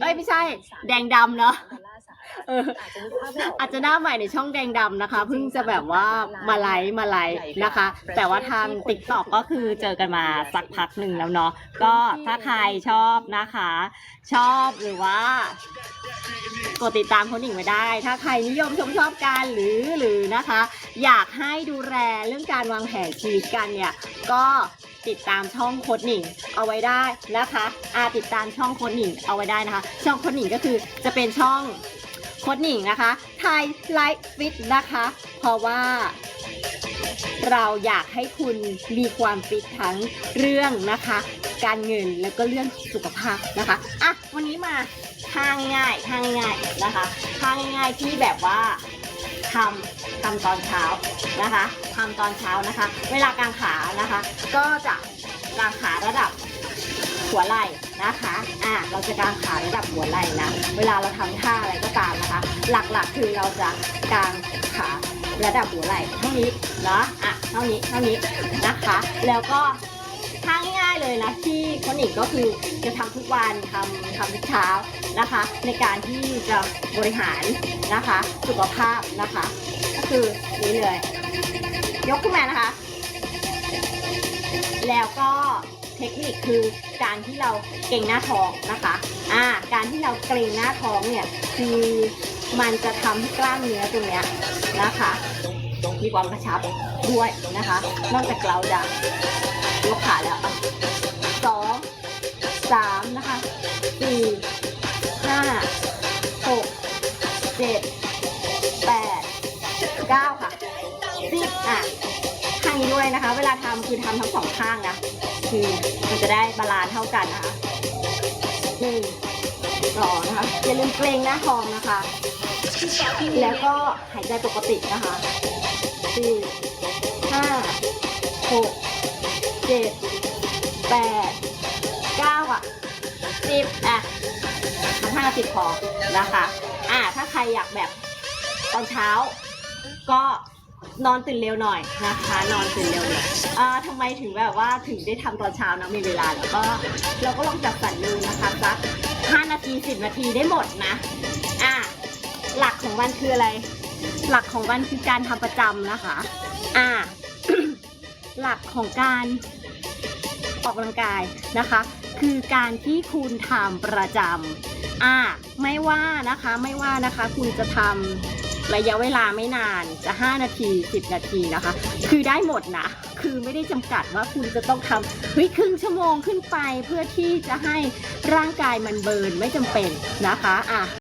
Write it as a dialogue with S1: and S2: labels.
S1: เอ้ยไม่ใช่ แดงดำเนาะเออ
S2: อาจจะนึกภาพไม่ออก
S1: อาจจะหน้าใหม่ในช่องแดงดำนะคะ เพิ่งจะแบบว่ามาไลฟ์มาไลฟ์นะคะ แต่ว่าทางติ๊กต็อกก็คือเจอกันมาสักพักหนึ่งแล้วเนาะก็ถ้าใครชอบนะคะ ชอบหรือว่ากดติดตามคนหญิงไว้ได้ ถ้าใครนิยมชมชอบกันหรือหรือนะคะ อยากให้ดูแลเรื่องการวางแผนชีวิตกันเนี่ยก็ ติดตามช่องโคดหนิงเอาไว้ได้นะคะอาติดตามช่องโคดหนิงเอาไว้ได้นะคะ ช่องโคดหนิงก็คือจะเป็นช่องโคดหนิงนะคะไทยไลฟ์ฟิตนะคะ เพราะว่าเราอยากให้คุณมีความฟิตทั้งเรื่องนะคะ การเงินแล้วก็เรื่องสุขภาพนะคะอะวันนี้มาทางง่ายทางง่ายนะคะทางง่ายที่แบบว่า ทำทำตอนเช้านะคะทำตอนเช้านะคะ เวลากางขานะคะ ก็จะกางขาระดับหัวไหล่นะคะ อะเราจะกางขาระดับหัวไหล่นะ เวลาเราทำท่าอะไรก็ตามนะคะ หลักๆคือเราจะกางขาระดับหัวไหล่เท่านี้เนาะ อะ เท่านี้ เท่านี้นะคะ แล้วก็ ท่าง่ายๆเลยนะที่คนอีกก็คือจะทำทุกวันทำทำทุกเช้านะคะ ในการที่จะบริหารนะคะ สุขภาพนะคะ ก็คือนี้เลย ยกขึ้นมานะคะ แล้วก็เทคนิคคือการที่เราเกรงหน้าท้องนะคะอ่าการที่เราเกรงหน้าท้องเนี่ยคือมันจะทำให้กล้ามเนื้อตรงเนี้ยนะคะ มีความกระชับด้วยนะคะ นอกจากเราจะยกขาแล้วสองสามนะคะสี่ห้าหกเจ็ดแปดเก้าค่ะสิบอะข้างนี้ด้วยนะคะ เวลาทำคือทำทั้งสองข้างนะ คือมันจะได้บาลานซ์เท่ากันนะคะหนึ่งสองนะคะอย่าลืมเกรงหน้าท้องนะคะ แล้วก็หายใจปกตินะคะ สี่ห้าหกเจ็ดแปดเก้าอะสิบอะทำห้าสิบพอนะคะ อะถ้าใครอยากแบบตอนเช้า ก็นอนตื่นเร็วหน่อยนะคะ นอนตื่นเร็วหน่อยอ่าทำไมถึงแบบว่าถึงได้ทำตอนเช้านะมีเวลาแล้วก็เราก็ลองจับสันดูนะคะสักห้านาทีสิบนาทีได้หมดนะ อะหลักของวันคืออะไร หลักของวันคือการทำประจำนะคะ อ่า หลักของการออกกำลังกายนะคะ คือการที่คุณทำประจำอ่า ไม่ว่านะคะไม่ว่านะคะ คุณจะทำระยะเวลาไม่นานจะ 5 นาที 10 นาทีนะคะ คือได้หมดนะ คือไม่ได้จำกัดว่าคุณจะต้องทำเฮ้ยครึ่งชั่วโมงขึ้นไปเพื่อที่จะให้ร่างกายมันเบิร์นไม่จำเป็นนะคะ อะ